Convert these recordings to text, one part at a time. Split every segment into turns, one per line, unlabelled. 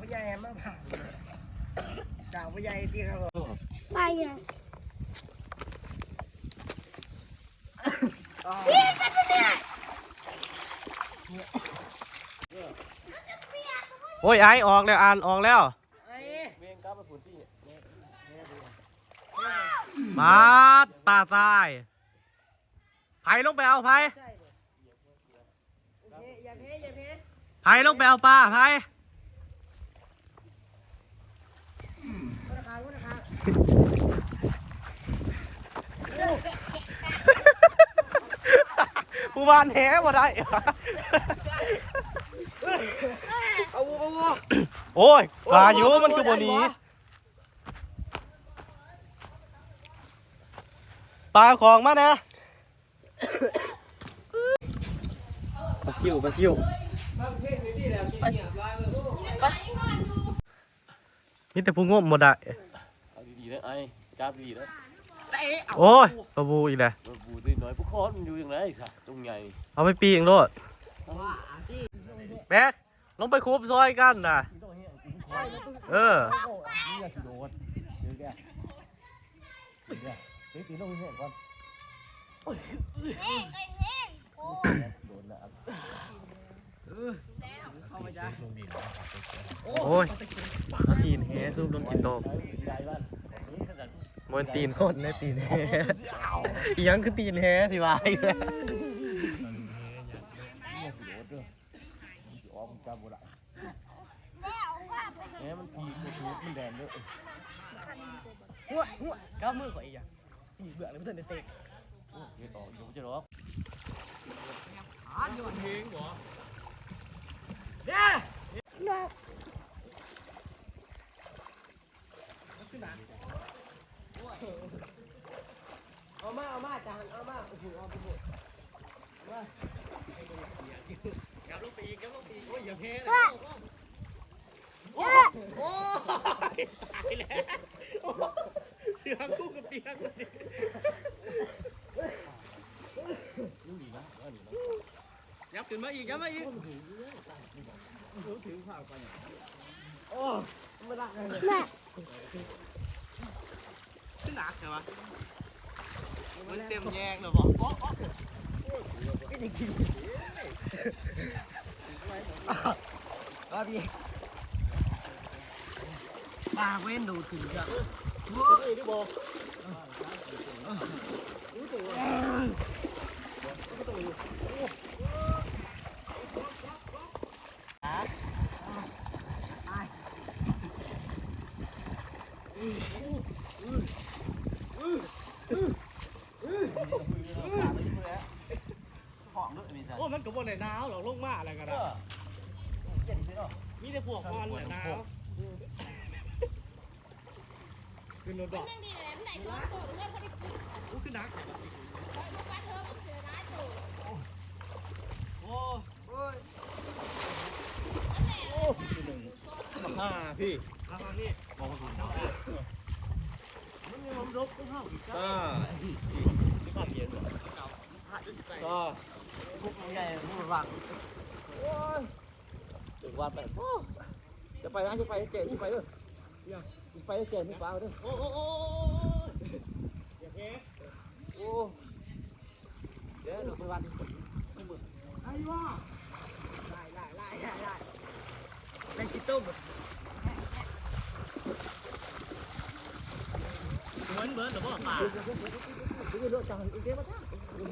ผู้ใหญ่มาผ่านจากผู้ใหญ่ที่เขา
ไปอะ
โอ้ยไอออกแล้วอ่านออกแล้วมาดป่าทรายไผ่ลงไปเอาไผ่
อย่าเพ้อย่าเพ้
ไผ่ลงไปเอาปลาไผ่
ธนาคารธนาคาร
ผู้บานแหบ่ได้
เอาวัวเอาวัว
โอ้ยปลาอยู่มันคือบหนี้ปลาของมานะปลาซิวปลาซิวมีแต่ผู้งมหมด อะ
เอาดีๆนะไอ้จ้าบดีๆนะ
เตะเอา
โอ้ยปลาบูอีกแล้ว
มันบูตีน้อยพวกคอนมันอยู่อย่างไรสัตว์ตรงใหญ่
เอาไปปีเองโลดแบกลงไปคูบซอยกันนะเออโอ้ยเอาตีนแฮซุปลงกินโตก บนตีนโคตรในตีนแฮอีหยังคือตีนแฮสิวะอีกแล้ว
แหมมันทีมันทีมันแดนด้วย
หัวหัวก้าวมือข่อยอีกอะอีเบื่อเลยไม่ทันได้เตะ
เดี๋ยวต่อเดี๋ยวจะร้อง
เอา เอามา เอามาจานเอามาโอ้โหเอาไปหมด
เสือคู่กับเปียกเลยยับขึ้นมาอีกยับมาอีก
ไม่รักเลย
แม่
ขึ้นห นักใช่ปะมันเต็มแยงเลยบอก
เอาดิปลาเว้นดูถึงจะ
โอ้ มันก็บ่ได้หนาวหรอกลงมาอะไรกันนะมีแต่พวกมันแหละหนาวขึ้นรถดอก
ยังดีเลยไม่ได้ชอบตัวด้วยพอดีกิน
อู้ขึ้นหนัก
คอยมาฟ้าเธอมันเสียร้ายตัว
โอ้ฮ่าพี่มาฟังนี่บอกมาถูกมันยังมันรบก็เข้าอีกอ่าก็
พวกใหญ่พวกรัก
ถึงวันไปโอ้จะไปนะจะไปเจ๋งไปเด้อไปเจ๋งนี่ปลาเด้อ
โอ้โอ้โอ้อย่าเพ้
โอ้เดี๋ยวเราไปวัน
ไอ้ ว่าไล่ไล่ไล่ไล่ไล่ไล่กินต้ม
เหมือนเบิร์ดหรือเปล่าป่า
เดี๋ยวมาอย่า
อันนี้ซองด่างไป ด้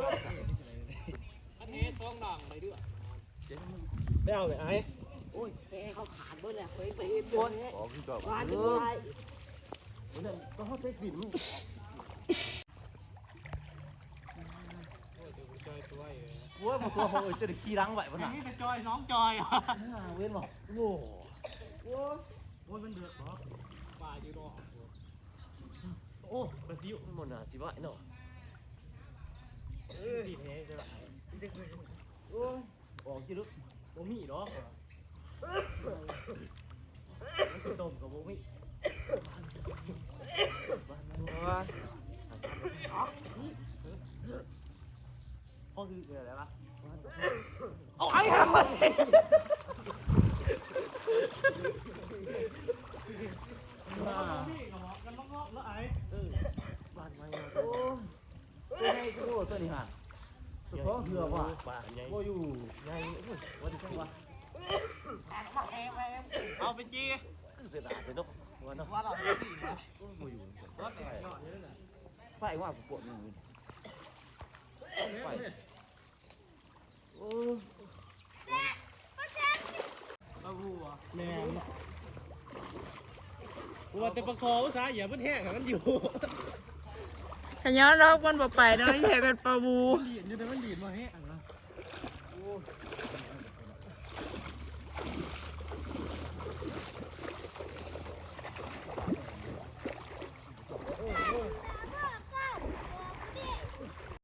วยได้เอาเลยไอ้
โอ้ยแกเขาขาดเบิ้ลเลยเฮ้ยไปเห็นบน
ขอพี่ก็
วานจะตาย
ก็เขาได้สิน
โอ้ยตัวผมจะได้ขี้รังไหวปะน่ะนี่เป็นจอยน้องจอยอะ
เว้นบอก
โอ้โหมันเดือด เหรอยู่รอ
โอ้ไปซิวมันหนาสิวะเนาะ
ตีแท้ใช่ปะ
ออกจิลึก
บ่มีหรอกมันจะดมกับบ่มีว้า
พ่อคือเกิดอะไรปะเอาไอ้ครับ
พี่กับหมอกันล็อกๆแล้วไอ้
บ้านไม่โอ้ตัวใหญ่ตัวตัวนี้ฮะ ตัวท้องเหือว่ะ
ป่าใหญ่
โอ้อยู่ใหญ่ว่าดีจังวะ
เอาไปจี
เสียดายไปนกว่าเนาะ
ว่าเราไม่ดีนะ
บ่อยู่
รถแข่งหน่อยนี่แหละ
ไฟว่าปวดมือไฟโอ้
เอาหัว
แม่กูว่าแต่ประคอภาษาอย่ามันแห้งมันอยู่
ขย้อนรอกมันบ่ไปเนาะเห็นเป็นปลาบู
ดีดอยู่แต่มันดีดมาแห้งนะ